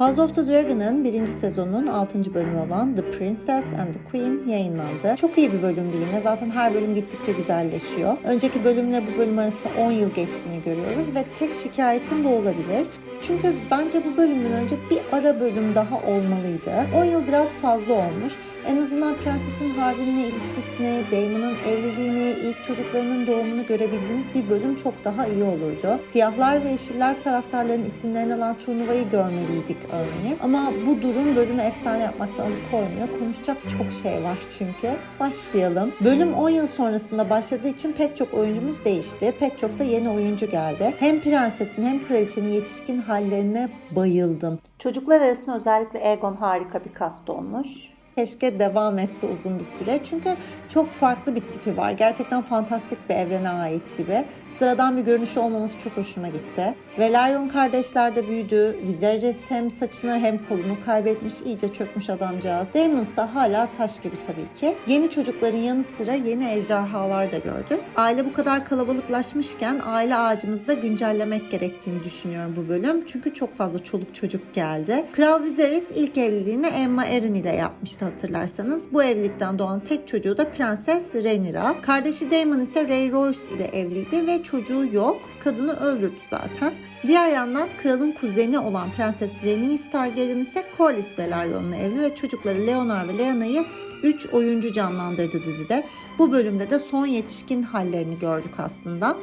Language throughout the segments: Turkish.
House of the Dragon'ın birinci sezonunun 6. bölümü olan The Princess and the Queen yayınlandı. Çok iyi bir bölümdü yine. Zaten her bölüm gittikçe güzelleşiyor. Önceki bölümle bu bölüm arasında 10 yıl geçtiğini görüyoruz ve tek şikayetim bu olabilir. Çünkü bence bu bölümden önce bir ara bölüm daha olmalıydı. 10 yıl biraz fazla olmuş. En azından prensesin Harwin'le ilişkisini, Damon'ın evliliğini, ilk çocuklarının doğumunu görebildiğimiz bir bölüm çok daha iyi olurdu. Siyahlar ve yeşiller taraftarların isimlerini alan turnuvayı görmeliydik örneğin. Ama bu durum bölümü efsane yapmaktan alıkoymuyor. Konuşacak çok şey var çünkü. Başlayalım. Bölüm 10 yıl sonrasında başladığı için pek çok oyuncumuz değişti. Pek çok da yeni oyuncu geldi. Hem prensesin hem kraliçenin yetişkin hallerine bayıldım. Çocuklar arasında özellikle Aegon harika bir kast olmuş. Keşke devam etse uzun bir süre. Çünkü çok farklı bir tipi var. Gerçekten fantastik bir evrene ait gibi. Sıradan bir görünüşü olmaması çok hoşuma gitti. Velaryon kardeşler de büyüdü. Viserys hem saçını hem kolunu kaybetmiş. iyice çökmüş adamcağız. Daemon ise hala taş gibi tabii ki. Yeni çocukların yanı sıra yeni ejderhalar da gördük. Aile bu kadar kalabalıklaşmışken aile ağacımızı da güncellemek gerektiğini düşünüyorum bu bölüm. Çünkü çok fazla çoluk çocuk geldi. Kral Viserys ilk evliliğini Emma Arryn ile yapmıştı hatırlarsanız. Bu evlilikten doğan tek çocuğu da Prenses Rhaenyra. Kardeşi Daemon ise Ray Royce ile evliydi ve çocuğu yok. Kadını öldürdü zaten. Diğer yandan kralın kuzeni olan Prenses Rhaenys Targaryen ise Corlys Velaryon'la evli ve çocukları Leonor ve Lyana'yı 3 oyuncu canlandırdı dizide. Bu bölümde de son yetişkin hallerini gördük aslında.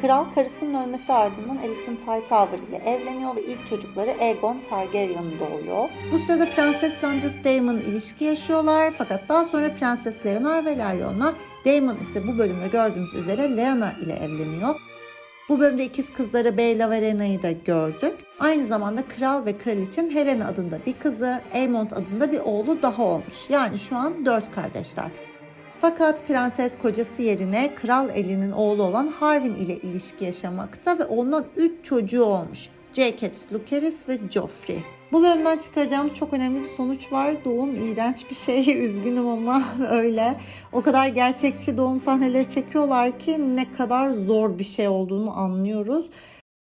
Kral karısının ölmesi ardından Alicent Hightower ile evleniyor ve ilk çocukları Aegon Targaryen doğuyor. Bu sırada Prenses amcası Daemon ilişki yaşıyorlar fakat daha sonra Prenses Leonor ve Laryon'la Daemon ise bu bölümde gördüğümüz üzere Lyanna ile evleniyor. Bu bölümde ikiz kızları Beyla ve Rena'yı da gördük. Aynı zamanda kral ve kraliçin Helena adında bir kızı, Aemond adında bir oğlu daha olmuş. Yani şu an dört kardeşler. Fakat prenses kocası yerine kral elinin oğlu olan Harwin ile ilişki yaşamakta ve ondan 3 çocuğu olmuş. Jaehaerys, Lucerys ve Joffrey. Bu bölümden çıkaracağımız çok önemli bir sonuç var. Doğum iğrenç bir şey. Üzgünüm ama öyle. O kadar gerçekçi doğum sahneleri çekiyorlar ki ne kadar zor bir şey olduğunu anlıyoruz.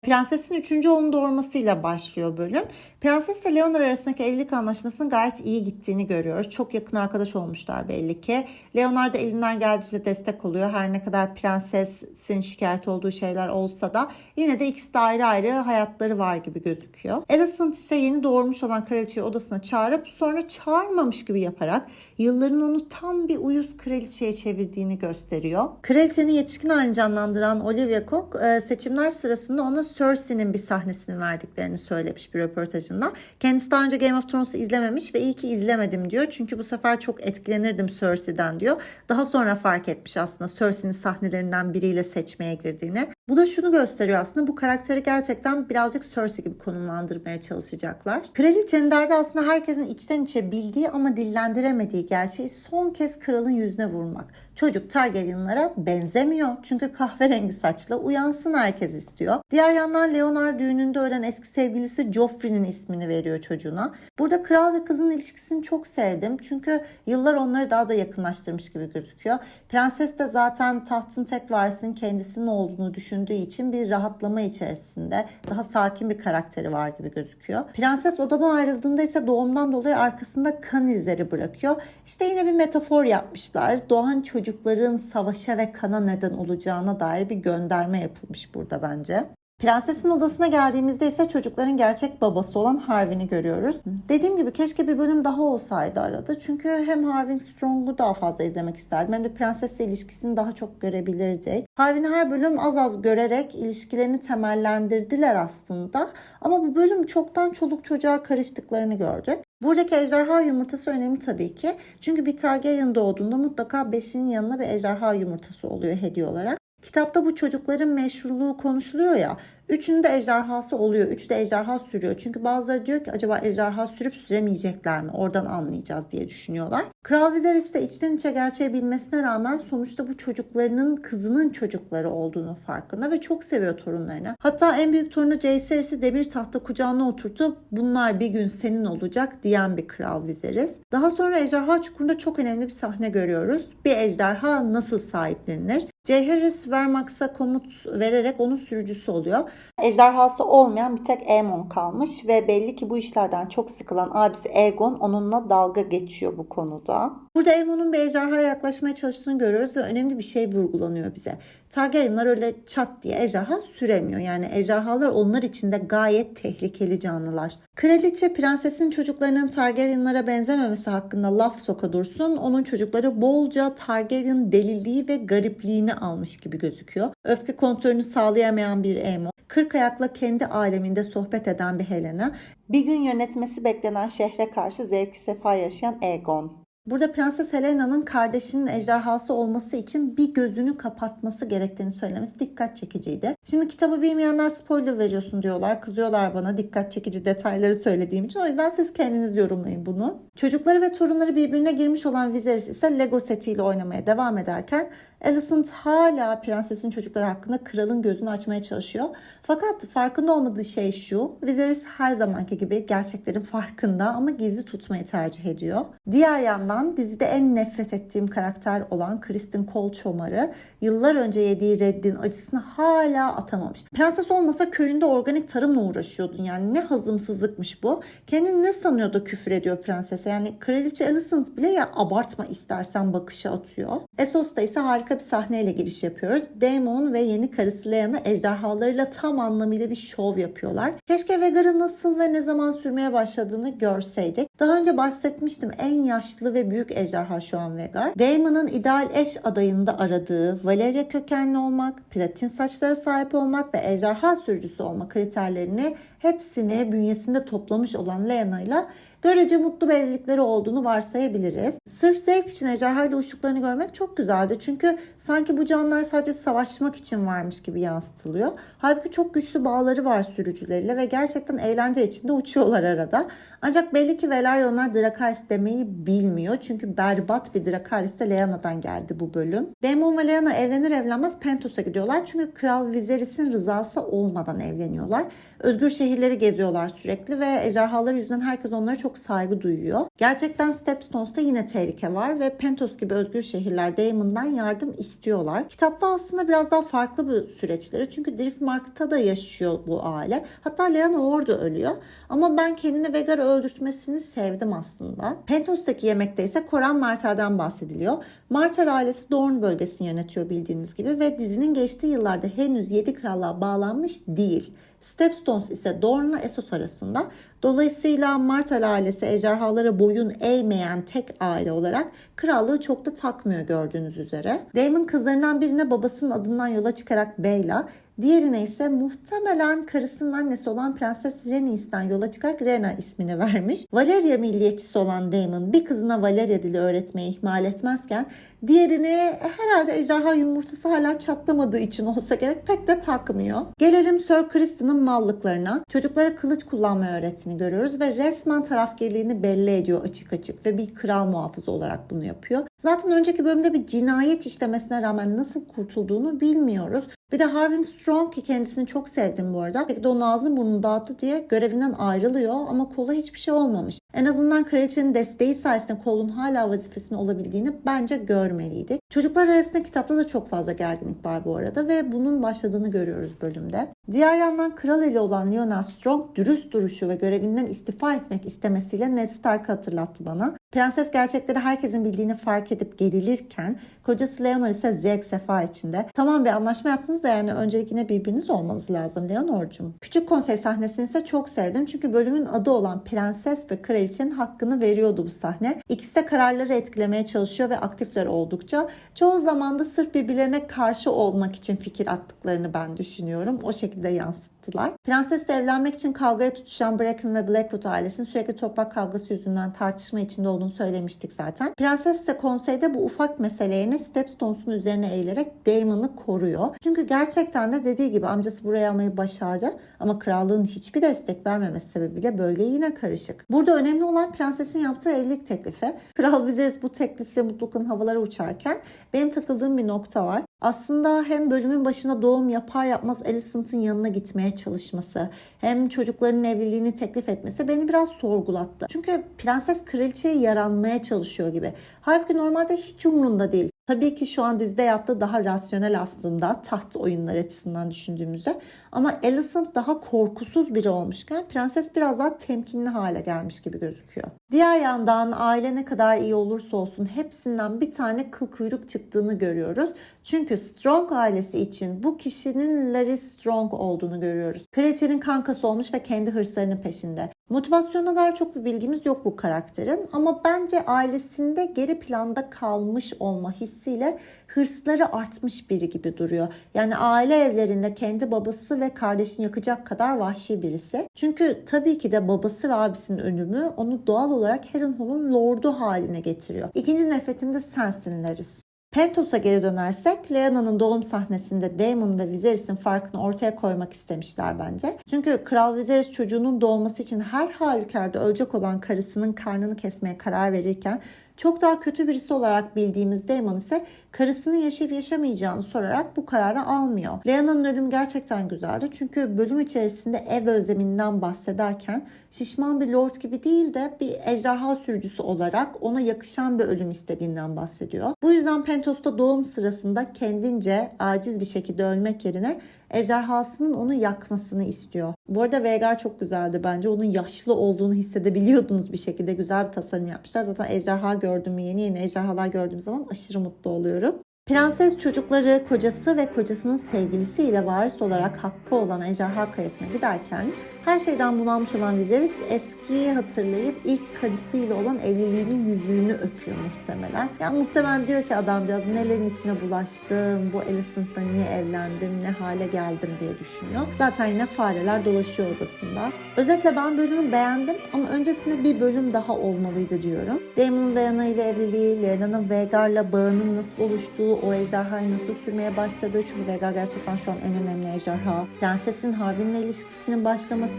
Prensesin 3. oğlunu doğurmasıyla başlıyor bölüm. Prenses ve Leonor arasındaki evlilik anlaşmasının gayet iyi gittiğini görüyoruz. Çok yakın arkadaş olmuşlar belli ki. Leonor da elinden geldiğince destek oluyor. Her ne kadar prensesin şikayet olduğu şeyler olsa da yine de ikisi de ayrı ayrı hayatları var gibi gözüküyor. Alicent ise yeni doğurmuş olan kraliçeyi odasına çağırıp sonra çağırmamış gibi yaparak yılların onu tam bir uyuz kraliçeye çevirdiğini gösteriyor. Kraliçenin yetişkin halini canlandıran Olivia Cook e, seçimler sırasında ona Cersei'nin bir sahnesini verdiklerini söylemiş bir röportajında. Kendisi daha önce Game of Thrones'u izlememiş ve iyi ki izlemedim diyor. Çünkü bu sefer çok etkilenirdim Cersei'den diyor. Daha sonra fark etmiş aslında Cersei'nin sahnelerinden biriyle seçmeye girdiğini. Bu da şunu gösteriyor aslında bu karakteri gerçekten birazcık Cersei gibi konumlandırmaya çalışacaklar. Kraliçenin derdi aslında herkesin içten içe bildiği ama dillendiremediği gerçeği son kez kralın yüzüne vurmak. Çocuk Targaryenlara benzemiyor. Çünkü kahverengi saçla uyansın herkes istiyor. Diğer yandan Leonard düğününde ölen eski sevgilisi Joffrey'nin ismini veriyor çocuğuna. Burada kral ve kızın ilişkisini çok sevdim. Çünkü yıllar onları daha da yakınlaştırmış gibi gözüküyor. Prenses de zaten tahtın tek varisinin kendisinin olduğunu düşündüğü için bir rahatlama içerisinde daha sakin bir karakteri var gibi gözüküyor. Prenses odadan ayrıldığında ise doğumdan dolayı arkasında kan izleri bırakıyor. İşte yine bir metafor yapmışlar. Doğan çocukların savaşa ve kana neden olacağına dair bir gönderme yapılmış burada bence. Prensesin odasına geldiğimizde ise çocukların gerçek babası olan Harwin'i görüyoruz. Dediğim gibi keşke bir bölüm daha olsaydı arada. Çünkü hem Harwin Strong'u daha fazla izlemek isterdim hem de prensesle ilişkisini daha çok görebilirdik. Harwin'i her bölüm az az görerek ilişkilerini temellendirdiler aslında. Ama bu bölüm çoktan çoluk çocuğa karıştıklarını gördük. Buradaki ejderha yumurtası önemli tabii ki. Çünkü bir Targaryen doğduğunda mutlaka 5'in yanına bir ejderha yumurtası oluyor hediye olarak. Kitapta bu çocukların meşruluğu konuşuluyor ya. Üçünün de ejderhası oluyor. Üçü de ejderha sürüyor. Çünkü bazıları diyor ki acaba ejderha sürüp süremeyecekler mi? Oradan anlayacağız diye düşünüyorlar. Kral Viserys de içten içe gerçeği bilmesine rağmen sonuçta bu çocuklarının kızının çocukları olduğunu farkında ve çok seviyor torunlarını. Hatta en büyük torunu Jaehaerys'i demir tahta kucağına oturtup bunlar bir gün senin olacak diyen bir Kral Viserys. Daha sonra Ejderha Çukuru'nda çok önemli bir sahne görüyoruz. Bir ejderha nasıl sahiplenilir? Jay Harris Vermax'a komut vererek onun sürücüsü oluyor. Ejderhası olmayan bir tek Aemon kalmış ve belli ki bu işlerden çok sıkılan abisi Aegon onunla dalga geçiyor bu konuda. Burada Aemon'un bir ejderhaya yaklaşmaya çalıştığını görüyoruz ve önemli bir şey vurgulanıyor bize. Targaryenlar öyle çat diye ejderha süremiyor. Yani ejderhalar onlar için de gayet tehlikeli canlılar. Kraliçe prensesin çocuklarının Targaryenlara benzememesi hakkında laf soka dursun. Onun çocukları bolca Targaryen deliliği ve garipliğini almış gibi gözüküyor. Öfke kontrolünü sağlayamayan bir Aemon. Kırk ayakla kendi aleminde sohbet eden bir Helena. Bir gün yönetmesi beklenen şehre karşı zevk sefa yaşayan Aegon. Burada Prenses Helena'nın kardeşinin ejderhası olması için bir gözünü kapatması gerektiğini söylemesi dikkat çekiciydi. Şimdi kitabı bilmeyenler spoiler veriyorsun diyorlar. Kızıyorlar bana dikkat çekici detayları söylediğim için. O yüzden siz kendiniz yorumlayın bunu. Çocukları ve torunları birbirine girmiş olan Viserys ise Lego setiyle oynamaya devam ederken Alicent hala prensesin çocukları hakkında kralın gözünü açmaya çalışıyor. Fakat farkında olmadığı şey şu. Viserys her zamanki gibi gerçeklerin farkında ama gizli tutmayı tercih ediyor. Diğer yandan dizide en nefret ettiğim karakter olan Kristen Cole Çomar'ı yıllar önce yediği reddin acısını hala atamamış. Prenses olmasa köyünde organik tarımla uğraşıyordun yani ne hazımsızlıkmış bu. Kendini ne sanıyor da küfür ediyor prensese yani kraliçe Alicent bile ya abartma istersen bakışı atıyor. Essos'ta ise harika bir sahneyle giriş yapıyoruz. Daemon ve yeni karısı Lyanna ejderhalarıyla tam anlamıyla bir şov yapıyorlar. Keşke Vhagar'ı nasıl ve ne zaman sürmeye başladığını görseydik. Daha önce bahsetmiştim en yaşlı ve büyük ejderha şu an Vhagar. Daemon'ın ideal eş adayında aradığı Valeria kökenli olmak, platin saçlara sahip olmak ve ejderha sürücüsü olma kriterlerini hepsini bünyesinde toplamış olan Lyanna ile görece mutlu bir evlilikleri olduğunu varsayabiliriz. Sırf zevk için ejderha ile uçtuklarını görmek çok güzeldi. Çünkü sanki bu canlılar sadece savaşmak için varmış gibi yansıtılıyor. Halbuki çok güçlü bağları var sürücüleriyle ve gerçekten eğlence içinde uçuyorlar arada. Ancak belli ki Velaryonlar Drakaris demeyi bilmiyor. Çünkü berbat bir Drakaris de Lyana'dan geldi bu bölüm. Daemon ve Lyanna evlenir evlenmez Pentos'a gidiyorlar. Çünkü Kral Viserys'in rızası olmadan evleniyorlar. Özgür şehirleri geziyorlar sürekli ve ejderhaları yüzünden herkes onlara çok saygı duyuyor. Gerçekten Stepstones'ta yine tehlike var ve Pentos gibi özgür şehirler Daemon'dan yardım istiyorlar. Kitapta aslında biraz daha farklı bir süreçleri. Çünkü Driftmark'ta da yaşıyor bu aile. Hatta Lyanna orada ölüyor. Ama ben kendini Vhagar'ı öldürtmesini sevdim aslında. Pentos'taki yemekte ise Koran Martell'den bahsediliyor. Martell ailesi Dorne bölgesini yönetiyor bildiğiniz gibi ve dizinin geçtiği yıllarda henüz 7 krallığa bağlanmış değil. Stepstones ise Dorne'la Essos arasında. Dolayısıyla Martell ailesi ejderhalara boyun eğmeyen tek aile olarak krallığı çok da takmıyor gördüğünüz üzere. Daemon kızlarından birine babasının adından yola çıkarak Beyla, Diğerine ise muhtemelen karısının annesi olan Prenses Rhaenys'ten yola çıkarak Rhaena ismini vermiş. Valeria milliyetçisi olan Daemon bir kızına Valeria dili öğretmeyi ihmal etmezken diğerini herhalde ejderha yumurtası hala çatlamadığı için olsa gerek pek de takmıyor. Gelelim Sir Kristen'ın mallıklarına. Çocuklara kılıç kullanmayı öğrettiğini görüyoruz ve resmen tarafgirliğini belli ediyor açık açık ve bir kral muhafızı olarak bunu yapıyor. Zaten önceki bölümde bir cinayet işlemesine rağmen nasıl kurtulduğunu bilmiyoruz. Bir de Harvin Strong ki kendisini çok sevdim bu arada. Peki de onun ağzını burnunu dağıttı diye görevinden ayrılıyor ama kola hiçbir şey olmamış. En azından kraliçenin desteği sayesinde kolun hala vazifesinde olabildiğini bence görmeliydik. Çocuklar arasında kitapta da çok fazla gerginlik var bu arada ve bunun başladığını görüyoruz bölümde. Diğer yandan kral eli olan Lionel Strong dürüst duruşu ve görevinden istifa etmek istemesiyle Ned Stark'ı hatırlattı bana. Prenses gerçekleri herkesin bildiğini fark edip gerilirken kocası Leonor ise zevk sefa içinde. Tamam bir anlaşma yaptınız da yani öncelikine birbiriniz olmanız lazım Leonor'cum. Küçük konsey sahnesini ise çok sevdim çünkü bölümün adı olan Prenses ve Kraliçenin hakkını veriyordu bu sahne. İkisi de kararları etkilemeye çalışıyor ve aktifler oldukça. Çoğu zaman da sırf birbirlerine karşı olmak için fikir attıklarını ben düşünüyorum. O şekilde yansıttı yaptılar. Prensesle evlenmek için kavgaya tutuşan Bracken ve Blackwood ailesinin sürekli toprak kavgası yüzünden tartışma içinde olduğunu söylemiştik zaten. Prenses ise konseyde bu ufak meselelerini Stepstones'un üzerine eğilerek Daemon'ı koruyor. Çünkü gerçekten de dediği gibi amcası buraya almayı başardı ama krallığın hiçbir destek vermemesi sebebiyle bölge yine karışık. Burada önemli olan prensesin yaptığı evlilik teklifi. Kral Viserys bu teklifle mutlulukla havalara uçarken benim takıldığım bir nokta var. Aslında hem bölümün başına doğum yapar yapmaz Alicent'ın yanına gitmeye çalışması hem çocuklarının evliliğini teklif etmesi beni biraz sorgulattı. Çünkü prenses kraliçeye yaranmaya çalışıyor gibi. Halbuki normalde hiç umurunda değil. Tabii ki şu an dizide yaptığı daha rasyonel aslında taht oyunları açısından düşündüğümüzde. Ama Alicent daha korkusuz biri olmuşken Prenses biraz daha temkinli hale gelmiş gibi gözüküyor. Diğer yandan aile ne kadar iyi olursa olsun hepsinden bir tane kıl kuyruk çıktığını görüyoruz. Çünkü Strong ailesi için bu kişinin Larry Strong olduğunu görüyoruz. Kraliçenin kankası olmuş ve kendi hırslarının peşinde. Motivasyona dair çok bir bilgimiz yok bu karakterin ama bence ailesinde geri planda kalmış olma hissiyle hırsları artmış biri gibi duruyor. Yani aile evlerinde kendi babası ve kardeşini yakacak kadar vahşi birisi. Çünkü tabii ki de babası ve abisinin ölümü onu doğal olarak Harrenhal'ın lordu haline getiriyor. İkinci nefretim de sensin Larys. Pentos'a geri dönersek Lyana'nın doğum sahnesinde Daemon ve Viserys'in farkını ortaya koymak istemişler bence. Çünkü Kral Viserys çocuğunun doğması için her halükarda ölecek olan karısının karnını kesmeye karar verirken çok daha kötü birisi olarak bildiğimiz Daemon ise karısının yaşayıp yaşamayacağını sorarak bu kararı almıyor. Lyana'nın ölümü gerçekten güzeldi. Çünkü bölüm içerisinde ev özleminden bahsederken şişman bir lord gibi değil de bir ejderha sürücüsü olarak ona yakışan bir ölüm istediğinden bahsediyor. Bu yüzden Pentos'ta doğum sırasında kendince aciz bir şekilde ölmek yerine ejderhasının onu yakmasını istiyor. Bu arada Veigar çok güzeldi bence. Onun yaşlı olduğunu hissedebiliyordunuz bir şekilde. Güzel bir tasarım yapmışlar. Zaten ejderha gördüğüm yeni yeni ejderhalar gördüğüm zaman aşırı mutlu oluyorum. Prenses çocukları, kocası ve kocasının sevgilisiyle varis olarak hakkı olan Ejderha Kayası'na giderken her şeyden bunalmış olan Viserys eskiyi hatırlayıp ilk karısıyla olan evliliğinin yüzüğünü öpüyor muhtemelen. Yani muhtemelen diyor ki adamcağız nelerin içine bulaştım, bu Alicent'la niye evlendim, ne hale geldim diye düşünüyor. Zaten yine fareler dolaşıyor odasında. Özetle ben bölümü beğendim ama öncesinde bir bölüm daha olmalıydı diyorum. Daemon'un Lyanna ile evliliği, Lyanna'nın Vhagar'la bağının nasıl oluştuğu, o ejderhayı nasıl sürmeye başladığı çünkü Vhagar gerçekten şu an en önemli ejderha. Prensesin Harwin'le ilişkisinin başlaması,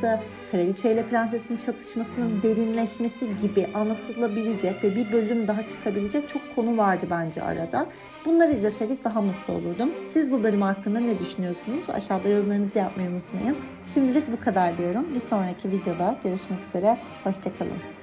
kraliçe ile prensesin çatışmasının derinleşmesi gibi anlatılabilecek ve bir bölüm daha çıkabilecek çok konu vardı bence arada. Bunları izleseydik daha mutlu olurdum. Siz bu bölüm hakkında ne düşünüyorsunuz? Aşağıda yorumlarınızı yapmayı unutmayın. Şimdilik bu kadar diyorum. Bir sonraki videoda görüşmek üzere. Hoşçakalın.